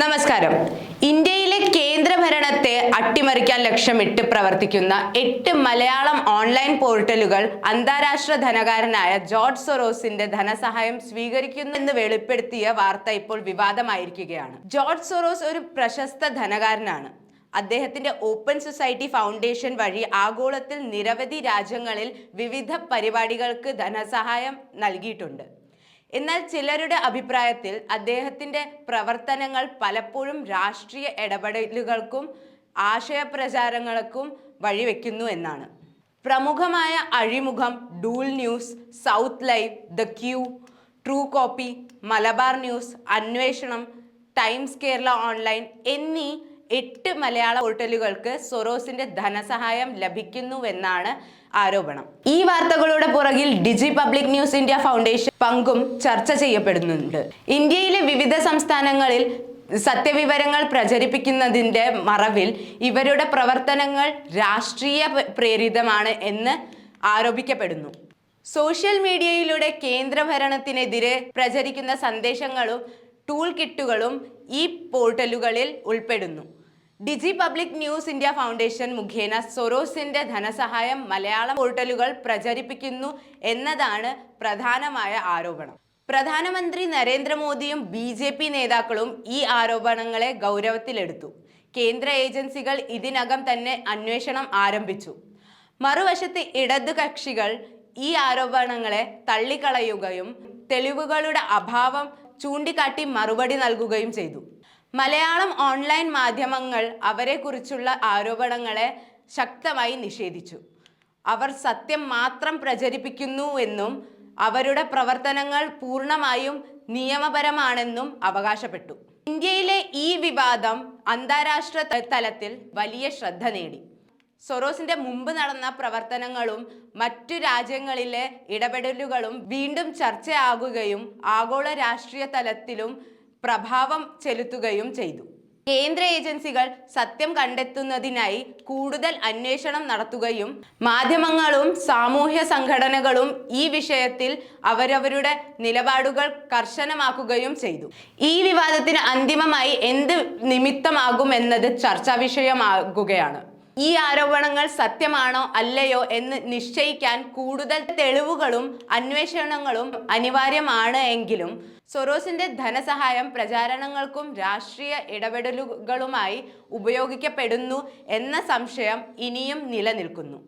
നമസ്കാരം. ഇന്ത്യയിലെ കേന്ദ്രഭരണത്തെ അട്ടിമറിക്കാൻ ലക്ഷ്യമിട്ട് പ്രവർത്തിക്കുന്ന എട്ട് മലയാളം ഓൺലൈൻ പോർട്ടലുകൾ അന്താരാഷ്ട്ര ധനകാരനായ ജോർജ് സൊറോസിന്റെ ധനസഹായം സ്വീകരിക്കുന്നു എന്ന് വെളിപ്പെടുത്തിയ വാർത്ത ഇപ്പോൾ വിവാദമായിരിക്കുകയാണ്. ജോർജ് സൊറോസ് ഒരു പ്രശസ്ത ധനകാരനാണ്. അദ്ദേഹത്തിന്റെ ഓപ്പൺ സൊസൈറ്റി ഫൗണ്ടേഷൻ വഴി ആഗോളത്തിൽ നിരവധി രാജ്യങ്ങളിൽ വിവിധ പരിപാടികൾക്ക് ധനസഹായം നൽകിയിട്ടുണ്ട്. എന്നാൽ ചിലരുടെ അഭിപ്രായത്തിൽ അദ്ദേഹത്തിന്റെ പ്രവർത്തനങ്ങൾ പലപ്പോഴും രാഷ്ട്രീയ ഇടപെടലുകൾക്കും ആശയപ്രചാരങ്ങൾക്കും വഴിവെക്കുന്നു എന്നാണ്. പ്രമുഖമായ അഴിമുഖം Dool News South Live the Cue True Copy Malabar News അന്വേഷണം ടൈംസ് കേരള ഓൺലൈൻ എന്നീ എട്ട് മലയാള ഹോട്ടലുകൾക്ക് സൊറോസിന്റെ ധനസഹായം ലഭിക്കുന്നുവെന്നാണ് ആരോപണം. ഈ വാർത്തകളുടെ പുറകിൽ Digi Public News India Foundation പങ്കും ചർച്ച ചെയ്യപ്പെടുന്നുണ്ട്. ഇന്ത്യയിലെ വിവിധ സംസ്ഥാനങ്ങളിൽ സത്യവിവരങ്ങൾ പ്രചരിപ്പിക്കുന്നതിന്റെ മറവിൽ ഇവരുടെ പ്രവർത്തനങ്ങൾ രാഷ്ട്രീയ പ്രേരിതമാണ് എന്ന് ആരോപിക്കപ്പെടുന്നു. സോഷ്യൽ മീഡിയയിലൂടെ കേന്ദ്രഭരണത്തിനെതിരെ പ്രചരിക്കുന്ന സന്ദേശങ്ങളും ടൂൾ കിറ്റുകളും ഈ പോർട്ടലുകളിൽ ഉൾപ്പെടുന്നു. Digi Public News India Foundation മുഖേന സൊറോസിന്റെ ധനസഹായം മലയാളം പോർട്ടലുകൾ പ്രചരിപ്പിക്കുന്നു എന്നതാണ് പ്രധാനമായ ആരോപണം. പ്രധാനമന്ത്രി നരേന്ദ്രമോദിയും ബി ജെ പി നേതാക്കളും ഈ ആരോപണങ്ങളെ ഗൗരവത്തിലെടുത്തു. കേന്ദ്ര ഏജൻസികൾ ഇതിനകം തന്നെ അന്വേഷണം ആരംഭിച്ചു. മറുവശത്ത് ഇടത് കക്ഷികൾ ഈ ആരോപണങ്ങളെ തള്ളിക്കളയുകയും തെളിവുകളുടെ അഭാവം ചൂണ്ടിക്കാട്ടി മറുപടി നൽകുകയും ചെയ്തു. മലയാളം ഓൺലൈൻ മാധ്യമങ്ങൾ അവരെക്കുറിച്ചുള്ള ആരോപണങ്ങളെ ശക്തമായി നിഷേധിച്ചു. അവർ സത്യം മാത്രം പ്രചരിപ്പിക്കുന്നു എന്നും അവരുടെ പ്രവർത്തനങ്ങൾ പൂർണമായും നിയമപരമാണെന്നും അവകാശപ്പെട്ടു. ഇന്ത്യയിലെ ഈ വിവാദം അന്താരാഷ്ട്ര തലത്തിൽ വലിയ ശ്രദ്ധ നേടി. സൊറോസിന്റെ മുമ്പ് നടന്ന പ്രവർത്തനങ്ങളും മറ്റു രാജ്യങ്ങളിലെ ഇടപെടലുകളും വീണ്ടും ചർച്ചയാകുകയും ആഗോള രാഷ്ട്രീയ തലത്തിലും പ്രഭാവം ചെലുത്തുകയും ചെയ്തു. കേന്ദ്ര ഏജൻസികൾ സത്യം കണ്ടെത്തുന്നതിനായി കൂടുതൽ അന്വേഷണം നടത്തുകയും മാധ്യമങ്ങളും സാമൂഹ്യ സംഘടനകളും ഈ വിഷയത്തിൽ അവരവരുടെ നിലപാടുകൾ കർശനമാക്കുകയും ചെയ്തു. ഈ വിവാദത്തിന് അന്തിമമായി എന്ത് നിമിത്തമാകുമെന്നത് ചർച്ചാ വിഷയമാകുകയാണ്. ഈ ആരോപണങ്ങൾ സത്യമാണോ അല്ലയോ എന്ന് നിശ്ചയിക്കാൻ കൂടുതൽ തെളിവുകളും അന്വേഷണങ്ങളും അനിവാര്യമാണ് എങ്കിലും സൊറോസിന്റെ ധനസഹായം പ്രചാരണങ്ങൾക്കും രാഷ്ട്രീയ ഇടപെടലുകളുമായി ഉപയോഗിക്കപ്പെടുന്നു എന്ന സംശയം ഇനിയും നിലനിൽക്കുന്നു.